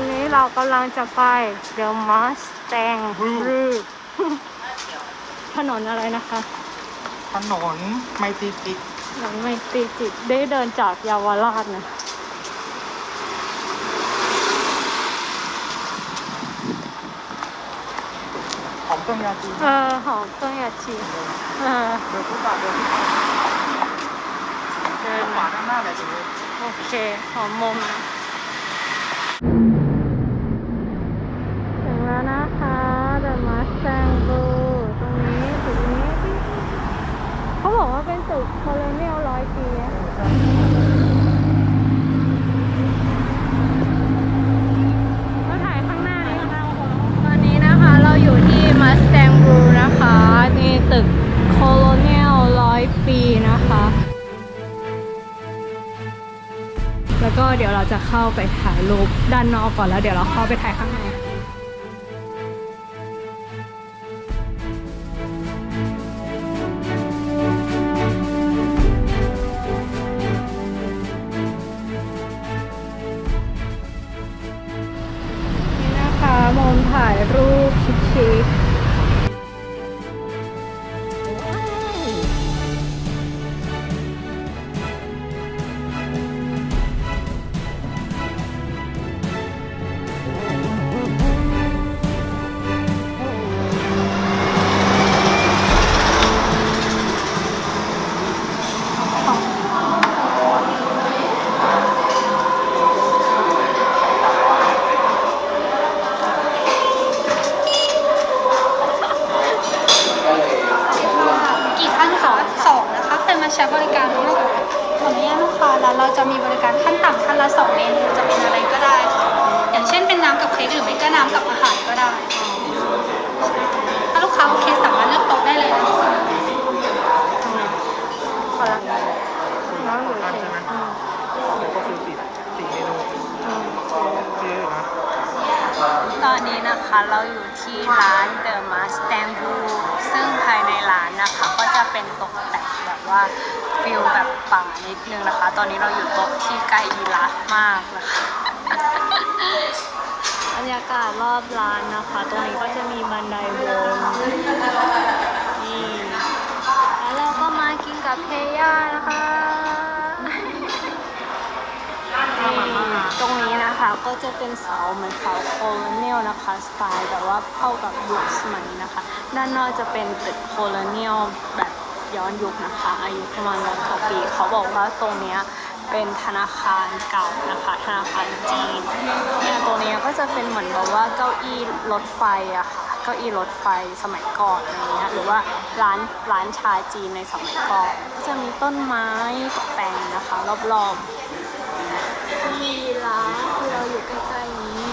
ตอนนี้เรากำลังจะไป The Mustang Route ถนนอะไรนะคะถนนไมตรีจิตถนนไม่ตีจิตได้เดินจากเยาวราชนะของเครื่องยาจีนเออหอมเครื่องยาชีเออเดินฟุตบาทเดินฟุตบาทเดินขวาด้านหน้าเลยตรงนี้โอเคหอมมุม เข้าไปถ่ายรูปด้านนอกก่อนแล้วเดี๋ยวเราเข้าไปถ่ายข้างใน ก็น้ำกับอาหารก็ได้ ถ้าลูกค้าโอเคสามารถเลือกโต๊ะได้เลยนะคะพอละน้อยหรืออันเคใช่ไหมก็คือสี่สี่เมนูอืมเยอนะตอนนี้นะคะเราอยู่ที่ร้าน The Mustang Blue ซึ่งภายในร้านนะคะ ก็จะเป็นตกแต่งแบบว่าฟิลแบบป่านิดนึงนะคะ ตอนนี้เราอยู่โต๊ะที่ใกล้ยีราฟมากนะคะ รรยากาศรอบร้านนะคะ ตรงนี้ก็จะมีบันไดวนนี่แล้วเราก็มากินกับเพย่านะคะนี่ตรงนี้นะคะก็จะเป็นเสาเหมือนเสาโคลเนียลนะคะสไตล์แบบว่าเข้ากับยุคสมัยนะคะ ด้านนอกจะเป็นตึกโคลเนียลแบบย้อนยุคนะคะ อายุประมาณร้อยกว่าปี เขาบอกว่าตรงเนี้ยเป็นธนาคารเก่านะคะ ธนาคารจีน เนี่ยตรงเนี้ยก็จะเป็นเหมือนแบบว่าเก้าอี้รถไฟอะค่ะ เก้าอี้รถไฟสมัยก่อนอะไรเงี้ย หรือว่าร้านร้านชาจีนในสมัยก่อน ก็จะมีต้นไม้ตกแต่งนะคะ รอบๆ มีร้านที่เราอยู่ใกล้ๆนี้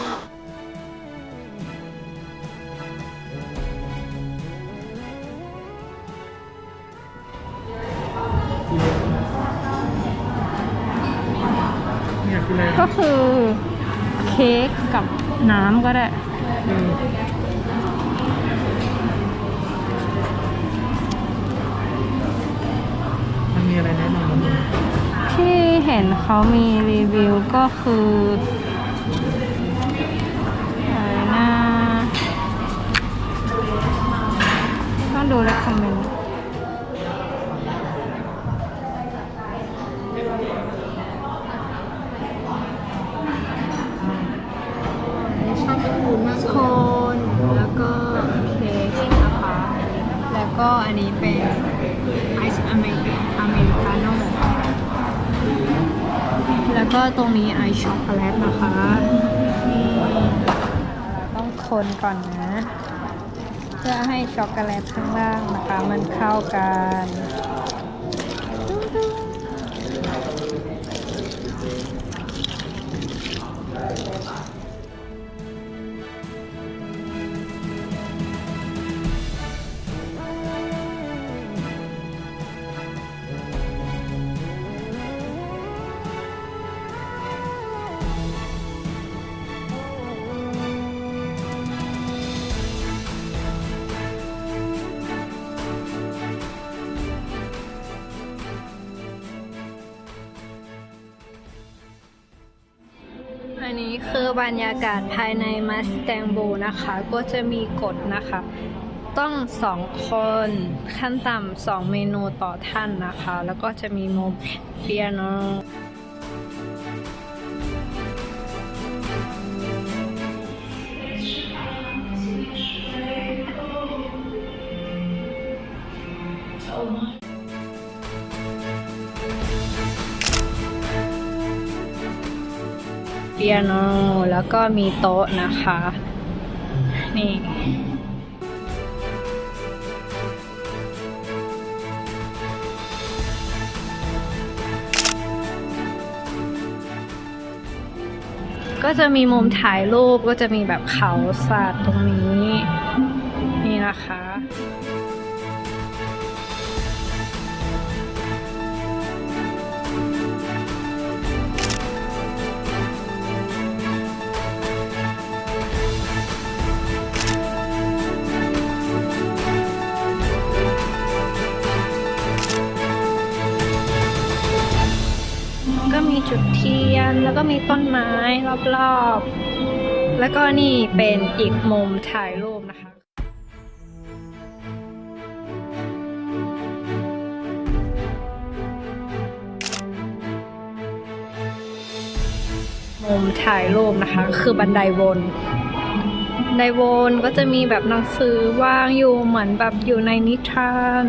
เนี่ยคืออะไรก็คือเค้กกับน้ำก็ได้มันมีอะไรแนะนำบ้างที่เห็นเขามีรีวิวก็คืออะไรนะต้องดู recommend ช อันนี้เป็นไอซ์อเมริกาอเมริกาโน่แล้วก็ตรงนี้ไอช็อกโกแลตนะคะนี่ต้องคนก่อนนะ เพื่อให้ช็อกโกแลตข้างล่างนะคะ มันเข้ากัน อันนี้คือบรรยากาศภายในมัสแตงโบนะคะ ก็จะมีกฎนะคะ ต้องสองคนขั้นต่ำสองเมนูต่อท่านนะคะ แล้วก็จะมีมุมเปียโน เปียโนแล้วก็มีโต๊ะนะคะ นี่ก็จะมีมุมถ่ายรูปก็จะมีแบบเขาสัตว์ตรงนี้ นี่นะคะ แล้วก็มีต้นไม้รอบๆ แล้วก็นี่เป็นอีกมุมถ่ายรูปนะคะมุมถ่ายรูปนะคะ คือบันไดวนบันไดวนก็จะมีแบบหนังสือวางอยู่เหมือนแบบอยู่ในนิทาน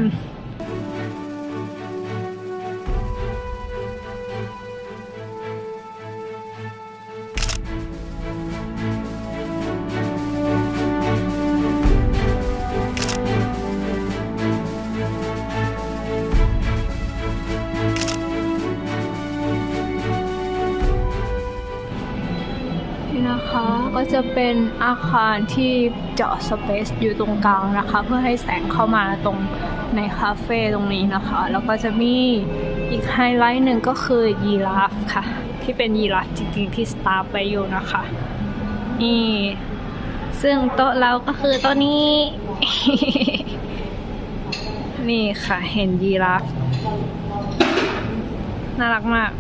ก็จะเป็นอาคารที่เจาะสเปซอยู่ตรงกลางนะคะ เพื่อให้แสงเข้ามาตรงในคาเฟ่ตรงนี้นะคะ แล้วก็จะมีอีกไฮไลท์หนึ่งก็คือยีราฟค่ะ ที่เป็นยีราฟจริงๆที่สตาร์ไปอยู่นะคะนี่ซึ่งโต๊ะเราก็คือโต๊ะนี้ นี่ค่ะเห็นยีราฟน่ารักมาก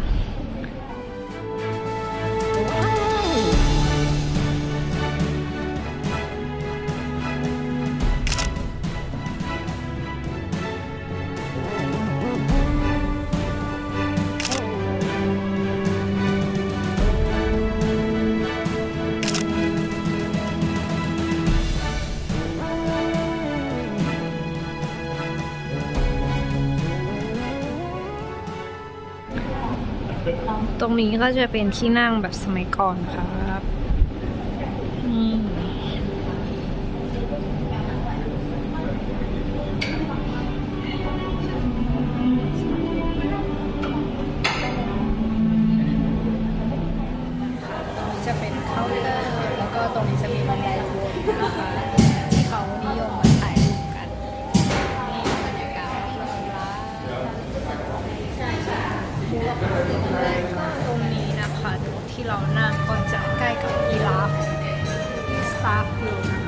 ตรงนี้ก็จะเป็นที่นั่งแบบสมัยก่อนค่ะ นะคะตรงที่เรานั่งก็จะใกล้กับยีราฟสตาร์ฟอยู่นะ